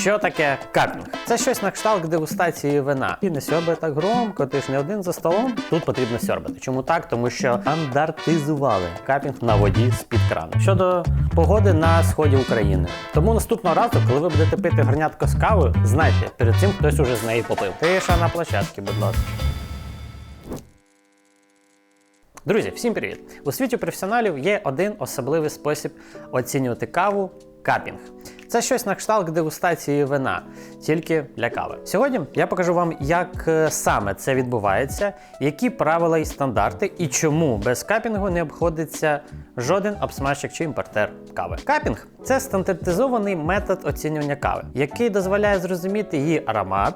Що таке капінг? Це щось на кшталт дегустації вина. І не сьорбай так громко, ти ж не один за столом. Тут потрібно сьорбати. Чому так? Тому що стандартизували капінг на воді з-під крану. Щодо погоди на сході України. Тому наступного разу, коли ви будете пити горнятко з кавою, знайте, перед цим хтось уже з неї попив. Тиша на площадці, будь ласка. Друзі, всім привіт! У світі професіоналів є один особливий спосіб оцінювати каву капінг. Це щось на кшталт дегустації вина, тільки для кави. Сьогодні я покажу вам, як е, саме це відбувається, які правила і стандарти, і чому без капінгу не обходиться жоден обсмажчик чи імпортер кави. Капінг це стандартизований метод оцінювання кави, який дозволяє зрозуміти її аромат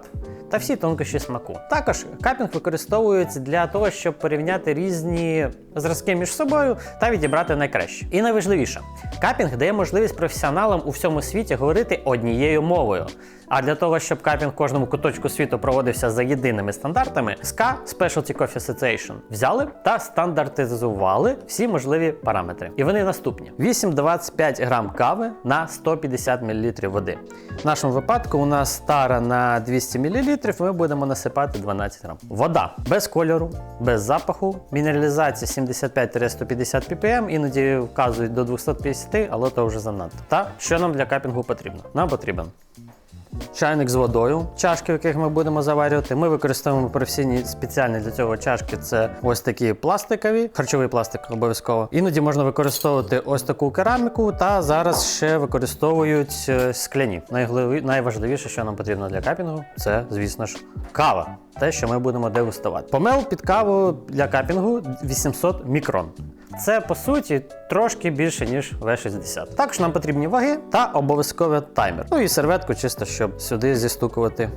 та всі тонкощі смаку. Також капінг використовується для того, щоб порівняти різні зразки між собою та відібрати найкраще. І найважливіше, капінг дає можливість професіоналам у всьому світі говорити однією мовою. А для того, щоб капінг в кожному куточку світу проводився за єдиними стандартами, SCA Specialty Coffee Association взяли та стандартизували всі можливі параметри. І вони наступні: 8-25 грам кави на 150 мл води. В нашому випадку у нас стара на 200 мл, ми будемо насипати 12 грам. Вода без кольору, без запаху, мінералізація 75-150 ppm, іноді вказують до 250, але то вже занадто. Та що нам для капінгу потрібно? Нам потрібен чайник з водою, чашки, в яких ми будемо заварювати. Ми використовуємо професійні спеціальні для цього чашки. Це ось такі пластикові, харчовий пластик обов'язково. Іноді можна використовувати ось таку кераміку, та зараз ще використовують е, скляні. Найважливіше, що нам потрібно для капінгу, це, звісно ж, кава. Те, що ми будемо дегустувати. Помел під каву для капінгу 800 мікрон. Це по суті трошки більше, ніж В60. Також нам потрібні ваги та обов'язково таймер. Ну і серветку, чисто щоб сюди зістукувати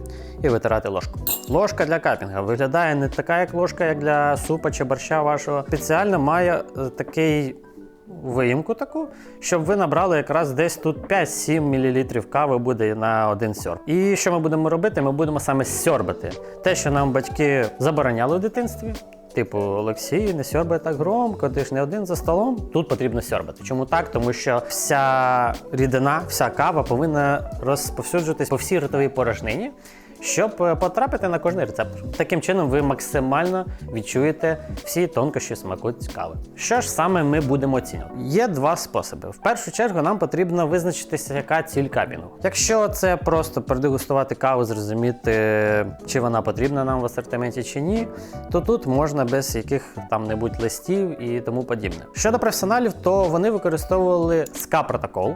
і витирати ложку. Ложка для капінга виглядає не така, як ложка, як для супа чи борща вашого. Спеціально має е, такий. Виїмку таку, щоб ви набрали якраз десь тут 5-7 мл кави буде на один сьорб. І що ми будемо робити? Ми будемо саме сьорбати. Те, що нам батьки забороняли в дитинстві, Типу, Олексій, не сьорбай так громко, ти ж не один за столом. Тут потрібно сьорбати. Чому так? Тому що вся рідина, вся кава повинна розповсюджуватись по всій ротовій порожнині, щоб е, потрапити на кожний рецептор. Таким чином, ви максимально відчуєте всі тонкощі смаку кави. Що ж саме ми будемо оцінювати? Є два способи. В першу чергу нам потрібно визначитися, яка ціль капінгу. Якщо це просто продегустувати каву, зрозуміти, чи вона потрібна нам в асортименті чи ні, то тут можна без яких там небудь листів і тому подібне. Щодо професіоналів, то вони використовували ска протокол.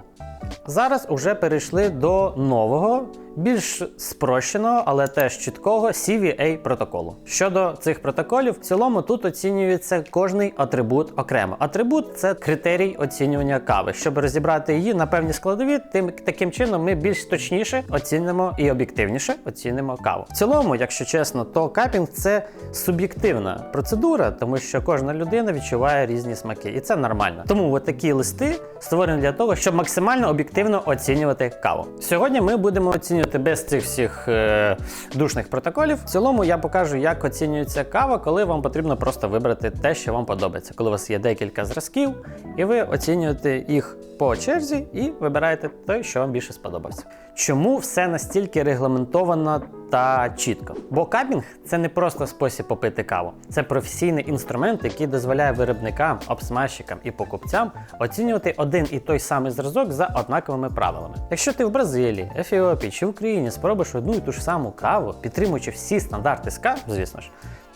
Зараз уже перейшли до нового, більш спрощеного, але теж чіткого CVA протоколу. Щодо цих протоколів, в цілому тут оцінюється кожний атрибут окремо. Атрибут це критерій оцінювання кави. Щоб розібрати її на певні складові, тим таким чином ми більш точніше оцінимо і об'єктивніше оцінимо каву. В цілому, якщо чесно, то капінг це суб'єктивна процедура, тому що кожна людина відчуває різні смаки, і це нормально. Тому такі листи створені для того, щоб максимально об'єктивно оцінювати каву. Сьогодні ми будемо оцінювати без цих всіх е, душних протоколів. В цілому я покажу, як оцінюється кава, коли вам потрібно просто вибрати те, що вам подобається. Коли у вас є декілька зразків, і ви оцінюєте їх по черзі і вибираєте той, що вам більше сподобався. Чому все настільки регламентовано та чітко? Бо капінг це не просто спосіб попити каву, це професійний інструмент, який дозволяє виробникам, обсмажчикам і покупцям оцінювати один і той самий зразок за однаковими правилами. Якщо ти в Бразилії, Ефіопії чи в Україні спробуєш одну і ту ж саму каву, підтримуючи всі стандарти СКА, звісно ж.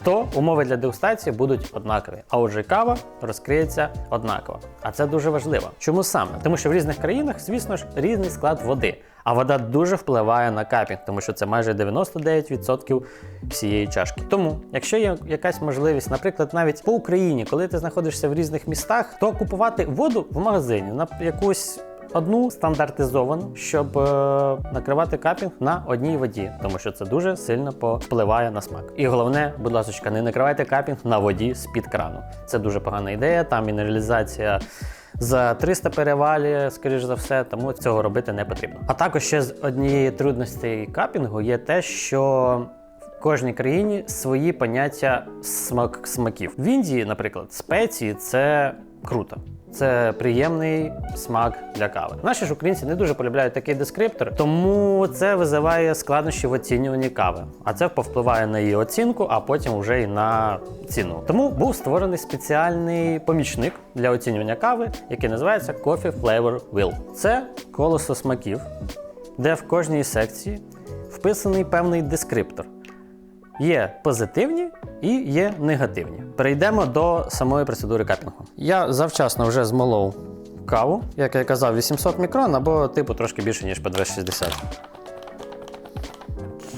То умови для дегустації будуть однакові, а отже, кава розкриється однаково. А це дуже важливо. Чому саме? Тому що в різних країнах, звісно ж, різний склад води. А вода дуже впливає на капінг, тому що це майже 99% всієї чашки. Тому, якщо є якась можливість, наприклад, навіть по Україні, коли ти знаходишся в різних містах, то купувати воду в магазині на якусь. Одну стандартизовану, щоб е, накривати капінг на одній воді, тому що це дуже сильно повпливає на смак. І головне, будь ласка, не накривайте капінг на воді з-під крану. Це дуже погана ідея. Там мінералізація за 300 перевалів, скоріш за все, тому цього робити не потрібно. А також ще з однієї трудностей капінгу є те, що в кожній країні свої поняття смак смаків. В Індії, наприклад, спеції це круто. Це приємний смак для кави. Наші ж українці не дуже полюбляють такий дескриптор, тому це визиває складнощі в оцінюванні кави. А це повпливає на її оцінку, а потім вже й на ціну. Тому був створений спеціальний помічник для оцінювання кави, який називається Coffee Flavor Wheel. Це колесо смаків, де в кожній секції вписаний певний дескриптор. Є позитивні і є негативні. Перейдемо до самої процедури капінгу. Я завчасно вже змолов каву, як я казав, 800 мікрон або типу трошки більше, ніж по 260.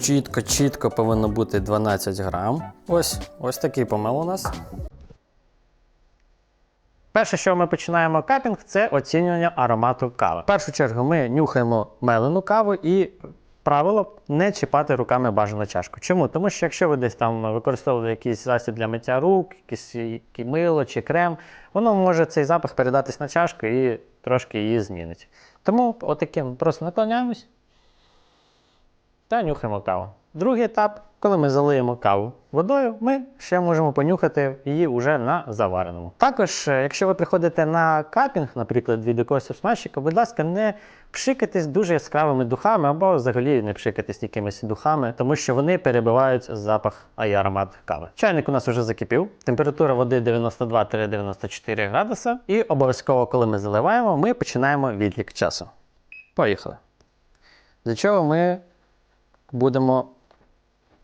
Чітко, чітко повинно бути 12 грам. Ось, ось такий помил у нас. Перше, що ми починаємо капінг, це оцінювання аромату кави. В першу чергу ми нюхаємо мелену каву і правило не чіпати руками бажану чашку. Чому? Тому що якщо ви десь там використовували якийсь засіб для миття рук, якісь мило чи крем, воно може цей запах передатись на чашку і трошки її змінить. Тому отаким просто наклоняємось та нюхаємо каву. Другий етап, коли ми залиємо каву водою, ми ще можемо понюхати її вже на завареному. Також, е, якщо ви приходите на капінг, наприклад, від якогось смачника, будь ласка, не пшикайтесь дуже яскравими духами або взагалі не пшикайтесь якимись духами, тому що вони перебивають запах й аромат кави. Чайник у нас вже закипів, температура води 92-94 градуса. І обов'язково, коли ми заливаємо, ми починаємо відлік часу. Поїхали. Для чого ми будемо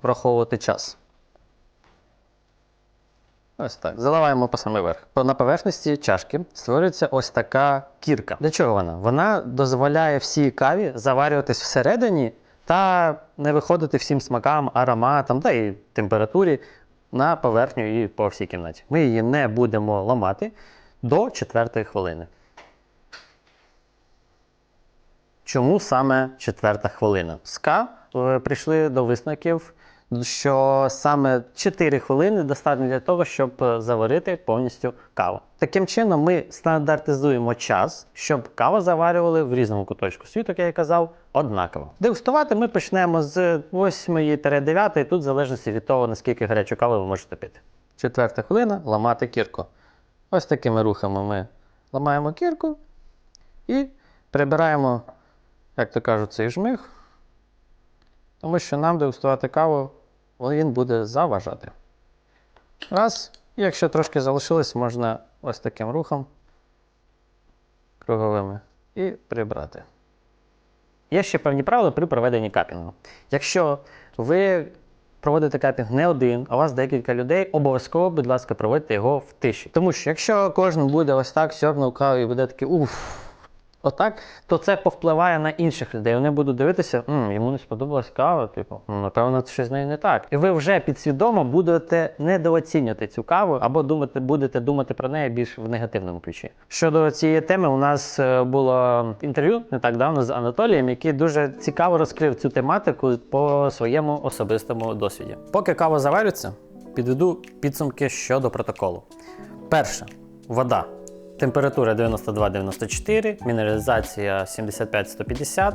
враховувати час. Ось так. Заливаємо по самий верх. На поверхності чашки створюється ось така кірка. Для чого вона? Вона дозволяє всій каві заварюватись всередині та не виходити всім смакам, ароматам та і температурі на поверхню і по всій кімнаті. Ми її не будемо ламати до четвертої хвилини. Чому саме четверта хвилина? СКА е, прийшли до висновків, що саме 4 хвилини достатньо для того, щоб е, заварити повністю каву. Таким чином, ми стандартизуємо час, щоб каву заварювали в різному куточку світу, як я казав, однаково. Дегустувати ми почнемо з 8-9, тут в залежності від того, наскільки гарячу каву ви можете пити. Четверта хвилина ламати кірку. Ось такими рухами ми ламаємо кірку і прибираємо як то кажуть, цей жмих, тому що нам дегустувати каву він буде заважати. Раз. І якщо трошки залишилось, можна ось таким рухом круговими і прибрати. Є ще певні правила при проведенні капінгу. Якщо ви проводите капінг не один, а у вас декілька людей, обов'язково, будь ласка, проводьте його в тиші. Тому що якщо кожен буде ось так сьорбнув каву і буде такий уф. Отак, то це повпливає на інших людей. Вони будуть дивитися, «М, йому не сподобалась кава, типу, «М, напевно, щось з нею не так. І ви вже підсвідомо будете недооцінювати цю каву або думати, будете думати про неї більш в негативному ключі. Щодо цієї теми, у нас е, було інтерв'ю не так давно з Анатолієм, який дуже цікаво розкрив цю тематику по своєму особистому досвіді. Поки кава заварюється, підведу підсумки щодо протоколу. Перше, вода. Температура 92-94, мінералізація 75-150,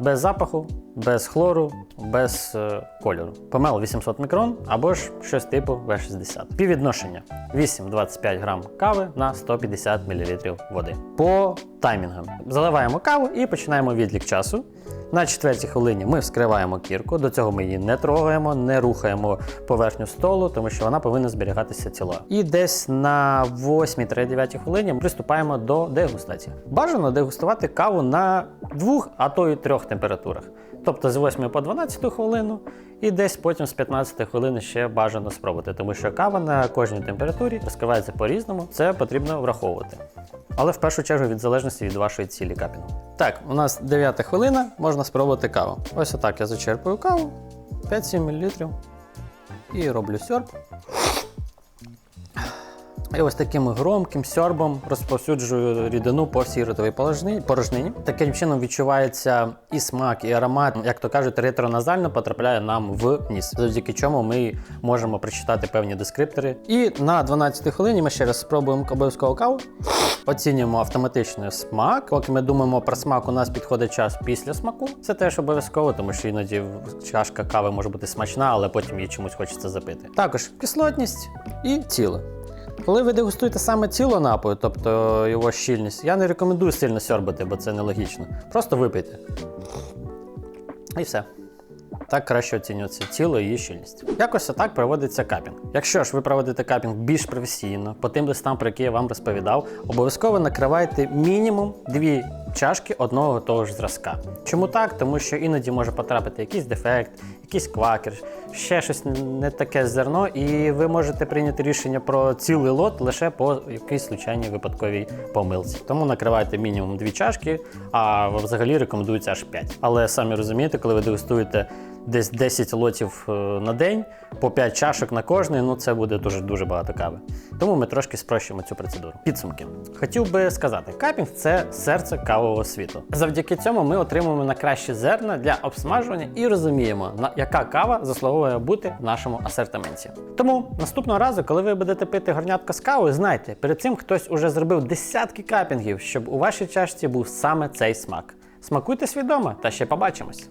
без запаху, без хлору, без е, кольору. Помел 800 мікрон або ж щось типу В60. Піввідношення 8-25 грам кави на 150 мл води. По таймінгам заливаємо каву і починаємо відлік часу. На четвертій хвилині ми вскриваємо кірку. До цього ми її не трогаємо, не рухаємо поверхню столу, тому що вона повинна зберігатися цілою. І десь на 8-9 хвилині приступаємо до дегустації. Бажано дегустувати каву на двох, а то й трьох температурах. Тобто з 8 по 12 хвилину, і десь потім з 15 хвилини ще бажано спробувати, тому що кава на кожній температурі розкривається по-різному, це потрібно враховувати. Але в першу чергу від залежності від вашої цілі капінгу. Так, у нас 9 хвилина, можна спробувати каву. Ось отак я зачерпую каву 5-7 мл і роблю сьорб. І ось таким громким сьорбом розповсюджую рідину по всій ротовій порожнині. Таким чином відчувається і смак, і аромат, як то кажуть, ретроназально потрапляє нам в ніс, завдяки чому ми можемо прочитати певні дескриптори. І на 12 хвилині ми ще раз спробуємо обов'язково каву. Оцінюємо автоматично смак. Поки ми думаємо про смак, у нас підходить час після смаку. Це теж обов'язково, тому що іноді чашка кави може бути смачна, але потім її чомусь хочеться запити. Також кислотність і ціле. Коли ви дегустуєте саме тіло напою, тобто його щільність, я не рекомендую сильно сьорбати, бо це нелогічно. Просто випийте. І все. Так краще оцінюється тіло і її щільність. Якось отак проводиться капінг. Якщо ж ви проводите капінг більш професійно, по тим листам, про які я вам розповідав, обов'язково накривайте мінімум дві чашки одного того ж зразка. Чому так? Тому що іноді може потрапити якийсь дефект, якийсь квакер, ще щось не таке зерно, і ви можете прийняти рішення про цілий лот лише по якійсь случайній випадковій помилці. Тому накривайте мінімум дві чашки, а взагалі рекомендується аж 5. Але самі розумієте, коли ви дегустуєте десь 10 лотів е, на день, по 5 чашок на кожний, ну це буде дуже дуже багато кави. Тому ми трошки спрощуємо цю процедуру. Підсумки. Хотів би сказати, капінг це серце кавового світу. Завдяки цьому ми отримуємо найкращі зерна для обсмажування і розуміємо, на яка кава заслуговує бути в нашому асортименті. Тому наступного разу, коли ви будете пити горнятко з кавою, знайте, перед цим хтось уже зробив десятки капінгів, щоб у вашій чашці був саме цей смак. Смакуйте свідомо та ще побачимось.